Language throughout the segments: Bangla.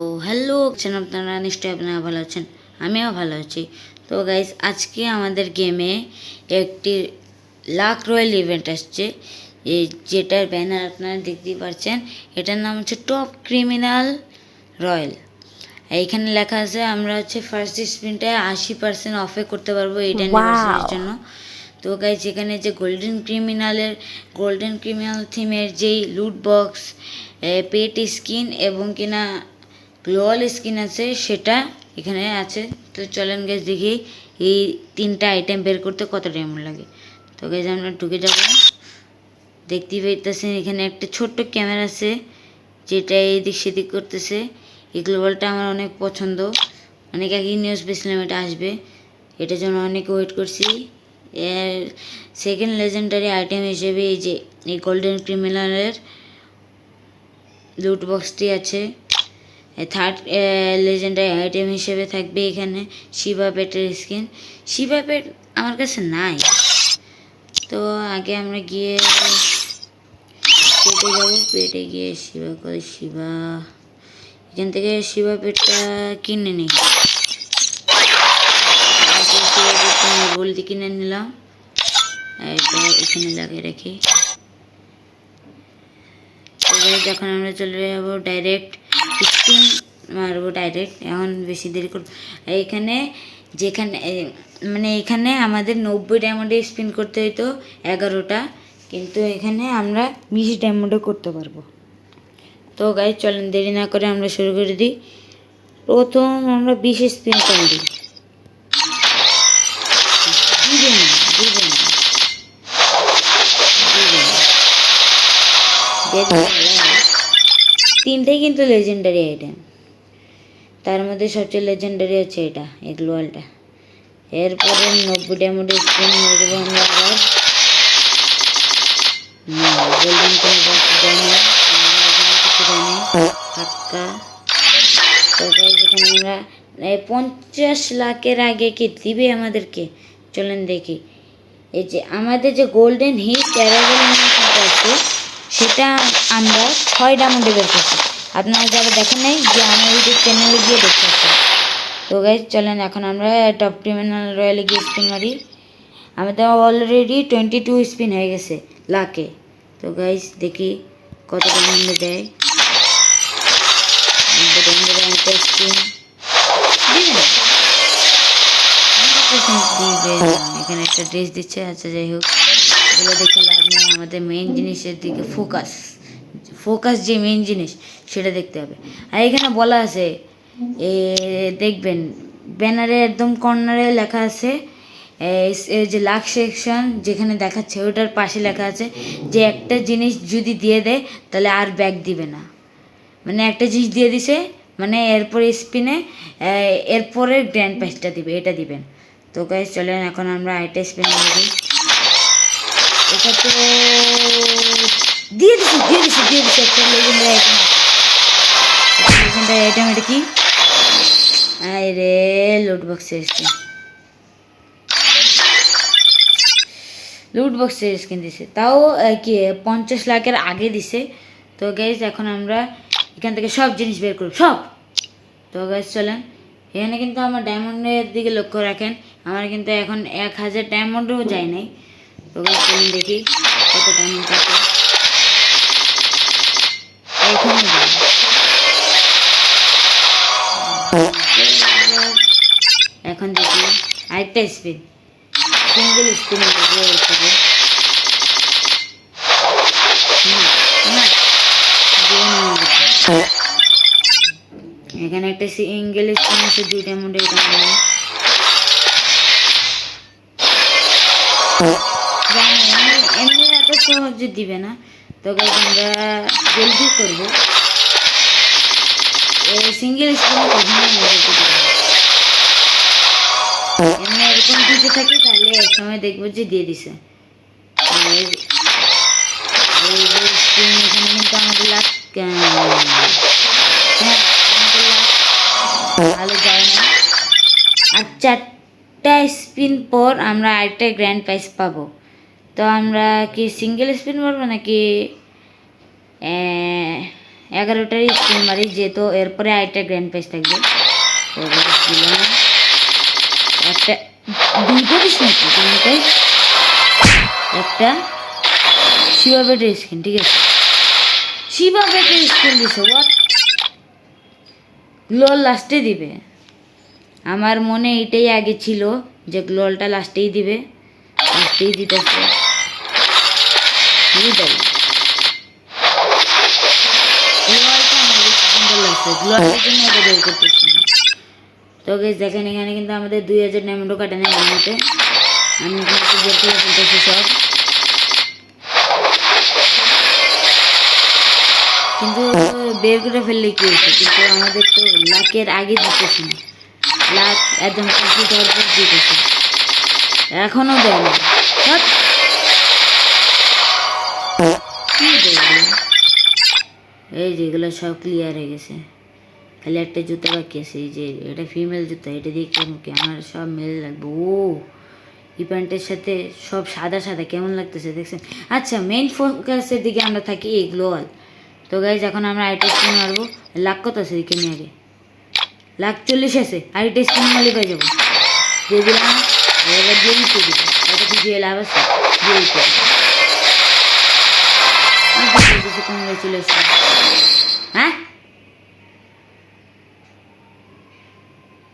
তো হ্যালো আছেন আপনারা? নিশ্চয়ই আপনারা ভালো আছেন। আমিও ভালো আছি। তো গাইজ আজকে আমাদের গেমে একটি লাক রয়্যাল ইভেন্ট আসছে। এই যেটার ব্যানার আপনারা দেখতেই পাচ্ছেন এটার নাম হচ্ছে টপ ক্রিমিনাল রয়্যাল এইখানে লেখা আছে আমরা হচ্ছে ফার্স্ট স্পিনটা আশি পার্সেন্ট অফে করতে পারব এই অ্যানিভার্সারির জন্য। তো গাইজ এখানে যে গোল্ডেন ক্রিমিনালের গোল্ডেন ক্রিমিনাল থিমের যেই লুট বক্স পেট স্কিন এবং কিনা গ্লোয়াল স্কিন আছে, সেটা এখানে আছে। তো চলেন গ্যাস দেখি এই তিনটা আইটেম বের করতে কত টাইম লাগে। তো গ্যাস আমরা ঢুকে যাব। দেখতেই পাইতেছেন এখানে একটা ছোট্ট ক্যামেরা আছে, যেটা এদিক সেদিক করতেছে। এই গ্লোবালটা আমার অনেক পছন্দ। অনেক আগে নিউজ পেয়েছিলাম এটা আসবে। এটার জন্য অনেক ওয়েট করছি। সেকেন্ড লেজেন্ডারি আইটেম হিসেবে এই যে, এই গোল্ডেন ক্রিমিনালের লুট বক্সটি আছে। থার্ড লেজেন্ডারি আইটেম হিসেবে থাকবে এখানে শিবা পেটের স্কিন শিবা পেট আমার কাছে নাই। তো আগে আমরা গিয়ে পেটে যাব, পেটে গিয়ে শিবা করে শিবা এখান থেকে শিবা পেটটা কিনে নিই। শিবা বলতে কিনে নিলাম। এখানে লাগিয়ে রাখি। যখন আমরা চলে যাব ডাইরেক্ট স্পিন মারবো ডাইরেক্ট এখন বেশি দেরি করব। এখানে যেখানে মানে এখানে আমাদের নব্বই ডায়মন্ডে স্পিন করতে হইতো এগারোটা, কিন্তু এখানে আমরা বিশ ডায়মন্ডে করতে পারব। তো গাই চলেন, দেরি না করে আমরা শুরু করে দিই। প্রথম আমরা বিশ স্পিন করে দিই। না তিনটেই কিন্তু লেজেন্ডারি আইটেম তার মধ্যে সবচেয়ে লেজেন্ডারি হচ্ছে এটা, এই গ্লোয়ালটা এরপরে নব্বই স্পিন মেরে দেবো আমরা গোল্ডেন পঞ্চাশ লাখের আগে কি দিবে আমাদেরকে? চলেন দেখি। এই যে আমাদের যে গোল্ডেন হিট অ্যারাইভেল আছে সেটা আমরা ছয় ডায়মন্ডে বের করছি। আপনারা যারা দেখেন নাই, যে আমার ইউটিউব চ্যানেলে গিয়ে দেখতে তো গাইজ চলেন, এখন আমরা টপ ক্রিমিনাল রয়্যালে গিয়ে স্পিন মারি। আমাদের অলরেডি টোয়েন্টি টু স্পিন হয়ে গেছে লাকে তো গাইজ দেখি কত ডায়মন্ডে দেয়। স্পিন। এখানে একটা ড্রেস দিচ্ছে আচ্ছা যাই হোক। এগুলো দেখে লাভ নেই, আমাদের মেন জিনিসের দিকে ফোকাস ফোকাস যে মেন জিনিস, সেটা দেখতে হবে। আর এখানে বলা আছে, এ, দেখবেন, ব্যানারে একদম কর্নারে লেখা আছে যে লাখ সেকশন যেখানে দেখাচ্ছে, ওটার পাশে লেখা আছে যে একটা জিনিস যদি দিয়ে দেয়, তাহলে আর ব্যাগ দিবে না। মানে একটা জিনিস দিয়ে দিছে মানে এরপরে স্পিনে এরপরে গ্র্যান্ড প্রাইজটা দিবে, এটা দিবেন। তো গাইজ চলেন, এখন আমরা আইটা স্পিন দিই এটা তো দিয়ে দিছি দিয়ে দিছি দিয়ে দিছি একটা লেজেন্ডারি আইটেম লেজেন্ডারি আইটেম এটা কি? আয় রে লুট বক্সে স্কিন লুট বক্সে স্কিন দিছে। তাও কি, পঞ্চাশ লাখের আগে দিছে। তো গাইজ এখন আমরা এখান থেকে সব জিনিস বের করব, সব। তো গাইজ চলেন। এখানে কিন্তু আমার ডায়মন্ডের দিকে লক্ষ্য রাখেন। আমার কিন্তু এখন এক হাজার ডায়মন্ডও যায় নাই। গাইজ চলুন দেখি কত ডায়মন্ড থাকে এখন দেখি আরেকটা স্পিন। সিঙ্গেল স্পিনে দেখব। এখানে একটা সিঙ্গেল স্পিন আছে, দুইটা মুন্ডে এটা এমনি- এত সহজে দিবে না তো guys, আমরা জলদি করব সিঙ্গেল এমনি এরকম দিতে থাকে তাহলে এক সময় দেখব যে দিয়ে দিছে কিন্তু হ্যাঁ ভালো যায় না আর চারটা স্পিন পর আমরা আরেকটা গ্র্যান্ড প্রাইজ পাবো তো আমরা কি সিঙ্গেল স্পিন মারবো নাকি? আহ, এগারোটারই স্পিন মারি যেহেতু এরপরে আরেকটা গ্র্যান্ড প্রাইজ থাকবে। একটা দুইটা নাকি? গ্র্যান্ড প্রাইজ একটা শিবা বেটের স্কিন ঠিক আছে? শিবা বেটের স্কিন দিছে হোয়াট গ্লোল লাস্টে দিবে। আমার মনে এটাই আগে ছিল যে গ্লোলটা লাস্টেই দিবে। লাস্টেই দিতেছে। করতেছি তো গেছ দেখেন, এখানে কিন্তু আমাদের দুই হাজার ডায়মন্ডও কাটে নেই এমনিতে আমি কিন্তু বের করে সব। কিন্তু বের করে ফেললে কি হয়েছে? কিন্তু আমাদের তো লাকের আগে দিতেছে না। লাক একদম কমপ্লিট হওয়ার পর দিতেছে। এখনও দেয় না। এই যে এগুলো সব ক্লিয়ার হয়ে গেছে। খালি একটা জুতা বাকি আছে, এই যে এটা ফিমেল জুতা, এটা দিয়ে কেমন কি? আমার সব মেল লাগবে। ও, এই প্যান্টের সাথে সব সাদা সাদা, কেমন লাগতেছে দেখছেন? আচ্ছা মেইন ফোকাসের দিকে আমরা থাকি এই গ্লোয়াল তো গাইজ এখন আমরা আইটা স্পিন মারবো। লাখ কত আছে দিকে নিয়ে আগে? লাখ চল্লিশ আছে। আইটা স্পিন মারলে পেয়ে যাব। দিয়ে দিলাম, এবার দিয়ে দিতে দিব। কত কিছু লাভ আছে? দিয়ে দিতে দিব কংগ্রেচুলেশন হ্যাঁ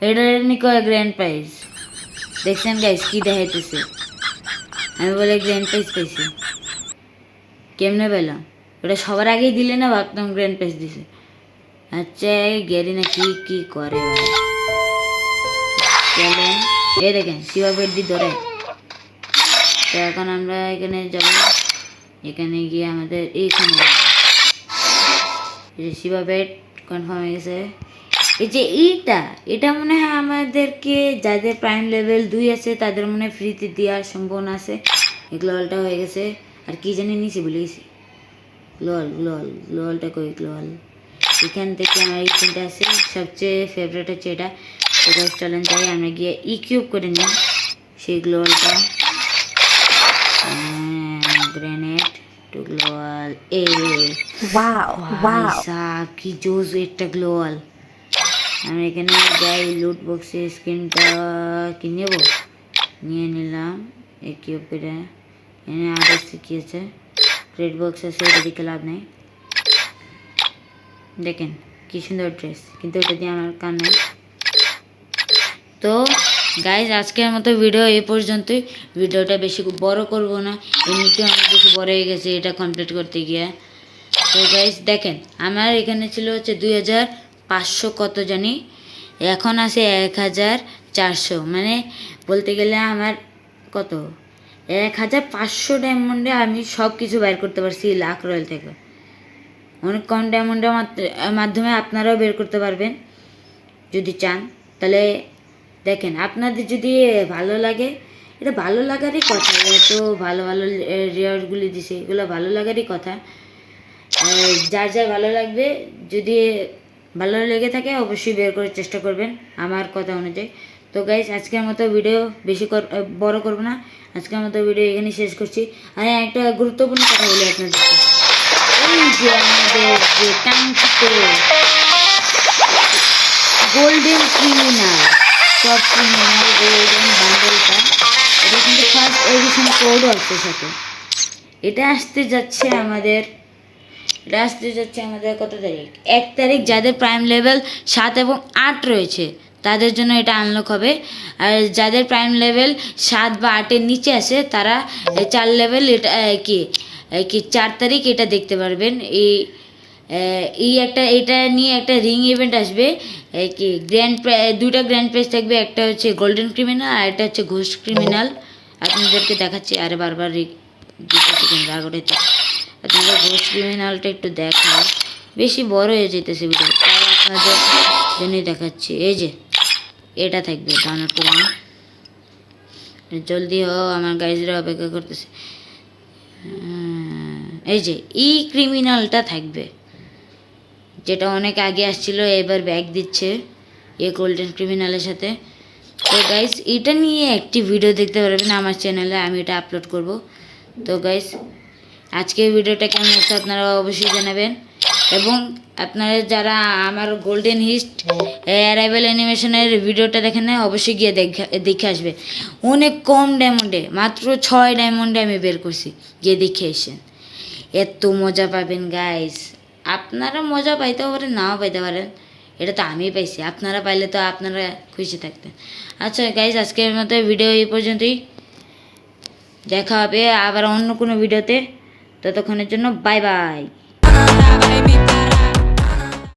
এটা নিকো গ্র্যান্ড প্রাইজ। দেখছেন গাইস কি দেখাইতেছে? আমি বলে গ্র্যান্ড প্রাইজ পাইছি। কেমনে পেলাম ওটা সবার আগেই দিলে না ভাবতাম গ্র্যান্ড প্রাইজ দিছে? আচ্ছা গেরি না কি কি করে এ দেখেন, শিবা বেডি ধরে। তো এখন আমরা এখানে যাব। এখানে গিয়ে আমাদের এইখানে শিবা বেড কনফার্ম হয়ে গেছে। এই যে এইটা, এটা মনে হয় আমাদেরকে যাদের প্রাইম লেভেল দুই আছে, তাদের মনে হয় ফ্রিতে দেওয়ার সম্ভাবনা আছে। গ্লোয়ালটা হয়ে গেছে। আর কি জানি নিছি ভুলে গেছি। গ্লোয়াল গ্লোয়াল গ্লোয়ালটা কই গ্লোয়াল এখান থেকে আমার এই তিনটা আছে। সবচেয়ে ফেভারিট হচ্ছে এটা। এটা চলেন তাই আমরা গিয়ে ই কিউব করে নিই। সেই গ্লোয়ালটা এ। Wow, wow. কি জোস একটা গ্লোয়াল আমি এখানে যাই লুট বক্সে স্ক্রিনটা কি নেব? নিয়ে নিলাম এই কিউব করে এখানে কি আছে? রেড বক্স আছে এটা দিকে লাভ নেই। দেখেন কি সুন্দর ড্রেস কিন্তু এটা দিয়ে আমার কান নেই। তো গাইজ আজকের মতো ভিডিও এই পর্যন্তই। ভিডিওটা বেশি বড় করব না। এমনিতেও অনেক বেশি বড় হয়ে গেছে এটা কমপ্লিট করতে গিয়ে। তো গাইজ দেখেন, আমার এখানে ছিল হচ্ছে দুই হাজার পাঁচশো কত জানি। এখন আছে এক হাজার চারশো। মানে বলতে গেলে আমার কত? এক হাজার পাঁচশো ডায়মন্ডে আমি সব কিছু বের করতে পারছি লাখ রয়্যাল থেকে। অনেক কম ডায়মন্ডের মাধ্যমে আপনারাও বের করতে পারবেন। যদি চান, তাহলে দেখেন আপনাদের যদি ভালো লাগে এটা ভালো লাগারই কথা এত ভালো ভালো রেয়ারগুলি দিছে এগুলো ভালো লাগারই কথা। যার যার ভালো লাগবে যদি ভালো লেগে থাকে অবশ্যই বের করার চেষ্টা করবেন আমার কথা অনুযায়ী। তো গাইজ আজকের মতো ভিডিও বেশি কর- বড় করব না। আজকের মতো ভিডিও এখানে শেষ করছি। আর হ্যাঁ, একটা গুরুত্বপূর্ণ কথা বলি আপনাদের যে যে golden criminal top criminal golden বান্ডেলটা এটা কিন্তু সাথে। এটা আসতে যাচ্ছে আমাদের। এটা আসতে যাচ্ছে আমাদের কত তারিখ? এক তারিখ যাদের প্রাইম লেভেল সাত এবং আট রয়েছে, তাদের জন্য এটা আনলক হবে। আর যাদের প্রাইম লেভেল সাত বা আটের নিচে আছে, তারা চার লেভেল এটা কি কি, চার তারিখ এটা দেখতে পারবেন। এই এই একটা, এটা নিয়ে একটা রিং ইভেন্ট আসবে। কি গ্র্যান্ড দুইটা গ্র্যান্ড প্রাইজ থাকবে, একটা হচ্ছে গোল্ডেন ক্রিমিনাল আর একটা হচ্ছে ঘোষ ক্রিমিনাল আপনাদেরকে দেখাচ্ছি, আরে বারবার রাগ আপনাদের ঘোষ ক্রিমিনালটা একটু দেখাও। বেশি বড় হয়ে যেতেছে ভিডিও আপনাদের জন্যই দেখাচ্ছি। এই যে, এটা থাকবে করে নিন। জলদি হো আমার গাইজরা অপেক্ষা করতেছে। এই যে ই ক্রিমিনালটা থাকবে। যেটা অনেক আগে আসছিল, এবার ব্যাগ দিচ্ছে এ গোল্ডেন ক্রিমিনালের সাথে। তো গাইস এটা নিয়ে একটি ভিডিও দেখতে পারবেন আমার চ্যানেলে আমি এটা আপলোড করব। তো গাইস আজকের ভিডিওটা কেমন হচ্ছে আপনারা অবশ্যই জানাবেন। এবং আপনারা যারা আমার গোল্ডেন হিস্ট অ্যারাইভেল অ্যানিমেশনের ভিডিওটা দেখেন অবশ্যই গিয়ে দেখে দেখে আসবে অনেক কম ডায়মন্ডে মাত্র ছয় ডায়মন্ডে আমি বের করছি, গিয়ে দেখে এসেন এত মজা পাবেন গাইস আপনারা মজা পাইতে পারেন, নাও পাইতে পারেন। এটা তো আমি পাইছি, আপনারা পাইলে তো আপনারা খুশি থাকতেন। আচ্ছা গাইজ আজকের মতো ভিডিও এই পর্যন্তই। দেখা হবে আবার অন্য কোনো ভিডিওতে ততক্ষণের জন্য বাই বাই